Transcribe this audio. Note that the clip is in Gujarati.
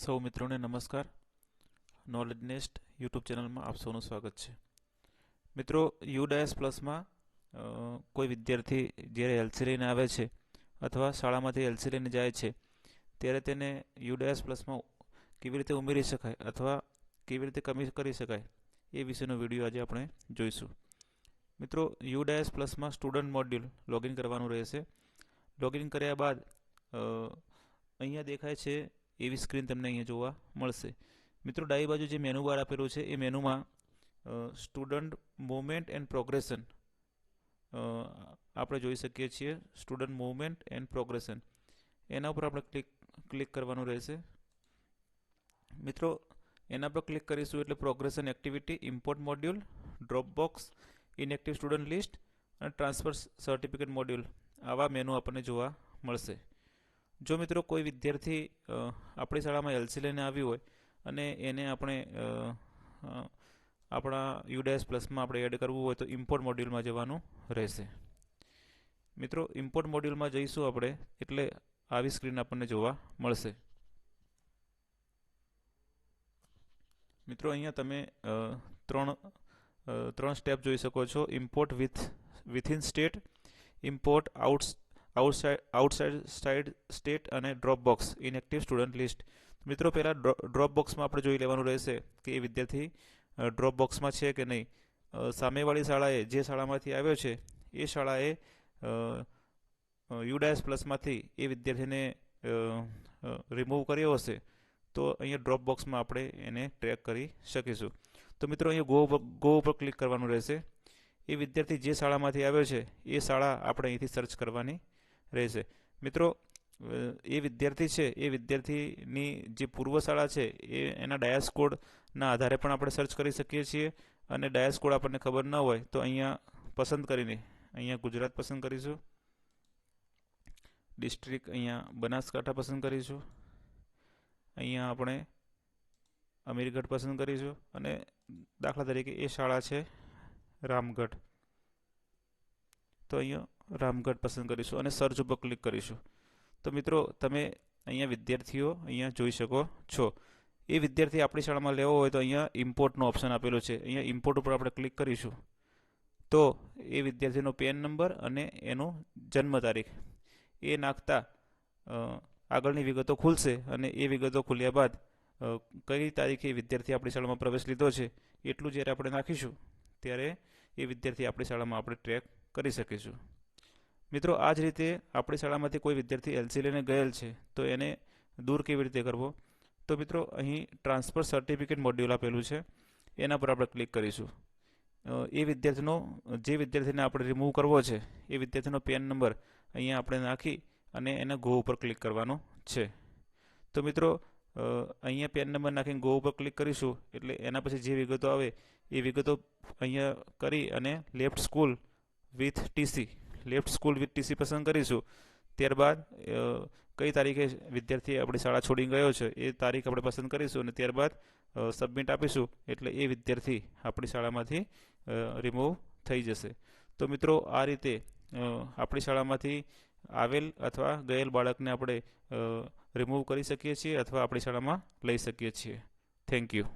સૌ મિત્રોને નમસ્કાર. નોલેજ નેસ્ટ યુટ્યુબ ચેનલમાં આપ સૌનું સ્વાગત છે. મિત્રો યુડાયસ પ્લસમાં કોઈ વિદ્યાર્થી જ્યારે એલસી લઈને આવે છે અથવા શાળામાંથી એલસી લઈને જાય છે, ત્યારે તેને યુડાયસ પ્લસમાં કેવી રીતે ઉમેરી શકાય અથવા કેવી રીતે કમી કરી શકાય એ વિશેનો વીડિયો આજે આપણે જોઈશું. મિત્રો યુડાયસ પ્લસમાં સ્ટુડન્ટ મોડ્યુલ લોગિન કરવાનું રહેશે. લોગિન કર્યા બાદ અહીંયા દેખાય છે એવી સ્ક્રીન તમને અહીંયા જોવા મળશે. મિત્રો, ડાબી બાજુ જે મેનુ બાર આપેલું છે, એ મેનુમાં સ્ટુડન્ટ મુવમેન્ટ એન્ડ પ્રોગ્રેશન આપણે જોઈ શકીએ છીએ સ્ટુડન્ટ મુવમેન્ટ એન્ડ પ્રોગ્રેશન એના ઉપર આપણે ક્લિક ક્લિક કરવાનું રહેશે. મિત્રો, એના પર ક્લિક કરીશું એટલે progression activity import module drop box inactive student list અને ટ્રાન્સફર સર્ટિફિકેટ મોડ્યુલ આવા મેનુ આપણને જોવા મળશે. જો મિત્રો કોઈ વિદ્યાર્થી આપણી શાળામાં એલસી લઈને આવ્યું હોય અને એને આપણે આપણા યુડેસ પ્લસમાં આપણે એડ કરવું હોય તો ઇમ્પોર્ટ મોડ્યુલમાં જવાનું રહેશે. મિત્રો, ઇમ્પોર્ટ મોડ્યુલમાં જઈશું આપણે એટલે આવી સ્ક્રીન આપણને જોવા મળશે. મિત્રો, અહીંયા તમે ત્રણ ત્રણ સ્ટેપ જોઈ શકો છો. Import with, within state, import out outside outside side state અને drop box inactive student list મિત્રો, પહેલાં ડ્રોપ બોક્સમાં આપણે જોઈ લેવાનું રહેશે કે એ વિદ્યાર્થી ડ્રોપ બોક્સમાં છે કે નહીં. સામેવાળી શાળાએ જે શાળામાંથી આવ્યો છે, એ શાળાએ યુડાયસ પ્લસમાંથી એ વિદ્યાર્થીને રિમૂવ કર્યો હશે. તો અહીંયા ડ્રોપ બોક્સમાં આપણે એને ટ્રેક કરી શકીશું. તો મિત્રો, અહીંયા ગો ગો ઉપર ક્લિક કરવાનું રહેશે. એ વિદ્યાર્થી જે શાળામાંથી આવ્યો છે, એ શાળા આપણે અહીંથી સર્ચ કરવાની રહેશે. મિત્રો એ વિદ્યાર્થી છે, એ વિદ્યાર્થીની જે પૂર્વ શાળા છે, એ એના ડાયસ કોડના આધારે પણ આપણે સર્ચ કરી શકીએ છીએ અને ડાયસ કોડ આપણને ખબર ન હોય તો અહીંયા પસંદ કરીને, અહીંયા ગુજરાત પસંદ કરીશું. ડિસ્ટ્રિક્ટ અહીંયા બનાસકાંઠા પસંદ કરીશું. અહીંયા આપણે અમીરગઢ પસંદ કરીશું અને દાખલા તરીકે એ શાળા છે રામગઢ. તો અહીંયા રામગઢ પસંદ કરીશું અને સર્ચ ઉપર ક્લિક કરીશું. તો મિત્રો, તમે અહીંયા વિદ્યાર્થીઓ અહીંયા જોઈ શકો છો. એ વિદ્યાર્થી આપણી શાળામાં લેવો હોય તો અહીંયા ઇમ્પોર્ટનો ઓપ્શન આપેલો છે. અહીંયા ઇમ્પોર્ટ ઉપર આપણે ક્લિક કરીશું. તો એ વિદ્યાર્થીનો પેન નંબર અને એનો જન્મ તારીખ. એ નાખતા આગળની વિગતો ખુલશે અને એ વિગતો ખુલ્યા બાદ કઈ તારીખે એ વિદ્યાર્થી આપણી શાળામાં પ્રવેશ લીધો છે એટલું જ્યારે આપણે નાખીશું, ત્યારે એ વિદ્યાર્થી આપણી શાળામાં આપણે ટ્રેક કરી શકીશું. મિત્રો, આ જ રીતે આપણી શાળામાંથી કોઈ વિદ્યાર્થી એલસી લઈને ગયેલ છે, તો એને દૂર કેવી રીતે કરવો? તો મિત્રો, અહીં ટ્રાન્સફર સર્ટિફિકેટ મોડ્યુલ આપેલું છે, એના પર આપણે ક્લિક કરીશું. એ વિદ્યાર્થીનો, જે વિદ્યાર્થીને આપણે રિમૂવ કરવો છે, એ વિદ્યાર્થીનો પેન નંબર અહીંયા આપણે નાખી અને એને ગો ઉપર ક્લિક કરવાનો છે. તો મિત્રો અહીંયા પેન નંબર નાખીને ગો ઉપર ક્લિક કરીશું, એટલે એના પછી જે વિગતો આવે, એ વિગતો અહીંયા કરી અને left school with TC left school with TC પસંદ કરીશું. ત્યારબાદ કઈ તારીખે વિદ્યાર્થી આપણી શાળા છોડી ગયો છે એ તારીખ આપણે પસંદ કરીશું અને ત્યારબાદ સબમિટ આપીશું એટલે એ વિદ્યાર્થી આપણી શાળામાંથી રિમૂવ થઈ જશે. તો મિત્રો, આ રીતે આપણી શાળામાંથી આવેલ અથવા ગયેલ બાળકને આપણે રિમૂવ કરી શકીએ છીએ અથવા આપણી શાળામાં લઈ શકીએ છીએ. Thank you